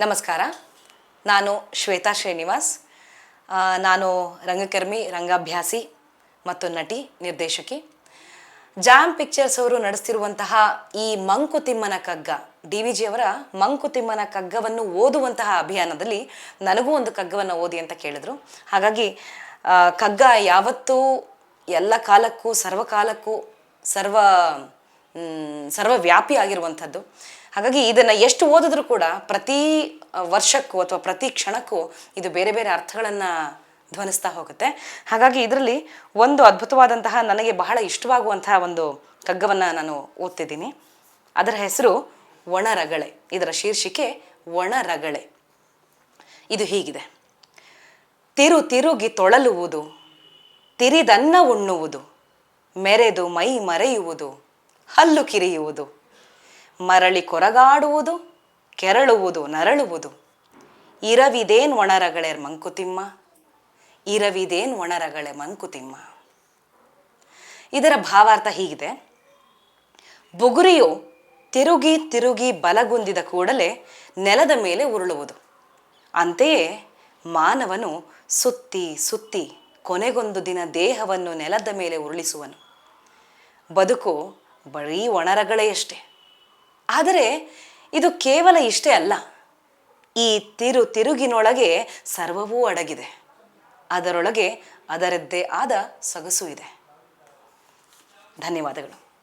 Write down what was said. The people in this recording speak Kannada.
ನಮಸ್ಕಾರ. ನಾನು ಶ್ವೇತಾ ಶ್ರೀನಿವಾಸ್. ನಾನು ರಂಗಕರ್ಮಿ, ರಂಗಾಭ್ಯಾಸಿ ಮತ್ತು ನಟಿ, ನಿರ್ದೇಶಕಿ. ಜಾಮ್ ಪಿಕ್ಚರ್ಸ್ ಅವರು ನಡೆಸ್ತಿರುವಂತಹ ಈ ಮಂಕುತಿಮ್ಮನ ಕಗ್ಗ, ಡಿ ವಿ ಜಿಯವರ ಮಂಕುತಿಮ್ಮನ ಕಗ್ಗವನ್ನು ಓದುವಂತಹ ಅಭಿಯಾನದಲ್ಲಿ ನನಗೂ ಒಂದು ಕಗ್ಗವನ್ನು ಓದಿ ಅಂತ ಕೇಳಿದ್ರು. ಹಾಗಾಗಿ ಕಗ್ಗ ಯಾವತ್ತೂ ಎಲ್ಲ ಕಾಲಕ್ಕೂ, ಸರ್ವಕಾಲಕ್ಕೂ, ಸರ್ವ ಸರ್ವವ್ಯಾಪಿ ಆಗಿರುವಂಥದ್ದು. ಹಾಗಾಗಿ ಇದನ್ನು ಎಷ್ಟು ಓದಿದ್ರೂ ಕೂಡ ಪ್ರತಿ ವರ್ಷಕ್ಕೂ ಅಥವಾ ಪ್ರತಿ ಕ್ಷಣಕ್ಕೂ ಇದು ಬೇರೆ ಬೇರೆ ಅರ್ಥಗಳನ್ನು ಧ್ವನಿಸ್ತಾ ಹೋಗುತ್ತೆ. ಹಾಗಾಗಿ ಇದರಲ್ಲಿ ಒಂದು ಅದ್ಭುತವಾದಂತಹ, ನನಗೆ ಬಹಳ ಇಷ್ಟವಾಗುವಂತಹ ಒಂದು ಕಗ್ಗವನ್ನು ನಾನು ಓದ್ತಿದ್ದೀನಿ. ಅದರ ಹೆಸರು ಒಣರಗಳೆ. ಇದರ ಶೀರ್ಷಿಕೆ ಒಣರಗಳೆ. ಇದು ಹೀಗಿದೆ. ತಿರು ತಿರುಗಿ ತೊಳಲುವುದು, ತಿರಿದನ್ನ ಉಣ್ಣುವುದು, ಮೆರೆದು ಮೈ ಮರೆಯುವುದು, ಹಲ್ಲು ಕಿರಿಯುವುದು. ಮರಳಿ ಕೊರಗಾಡುವುದು, ಕೆರಳುವುದು, ನರಳುವುದು. ಇರವಿದೇನ್ ಒಣರಗಳೆ ಮಂಕುತಿಮ್ಮ, ಇರವಿದೇನ್ ಒಣರಗಳೆ ಮಂಕುತಿಮ್ಮ. ಇದರ ಭಾವಾರ್ಥ ಹೀಗಿದೆ. ಬುಗುರಿಯು ತಿರುಗಿ ತಿರುಗಿ ಬಲಗುಂದಿದ ಕೂಡಲೇ ನೆಲದ ಮೇಲೆ ಉರುಳುವುದು. ಅಂತೆಯೇ ಮಾನವನು ಸುತ್ತಿ ಸುತ್ತಿ ಕೊನೆಗೊಂದು ದಿನ ದೇಹವನ್ನು ನೆಲದ ಮೇಲೆ ಉರುಳಿಸುವನು. ಬದುಕು ಬರೀ ಒಣರಗಳೆಯಷ್ಟೇ ಆದರೆ ಇದು ಕೇವಲ ಇಷ್ಟೇ ಅಲ್ಲ. ಈ ತಿರು ತಿರುಗಿನೊಳಗೆ ಸರ್ವವೂ ಅಡಗಿದೆ. ಅದರೊಳಗೆ ಅದರದ್ದೇ ಆದ ಸೊಗಸು ಇದೆ. ಧನ್ಯವಾದಗಳು.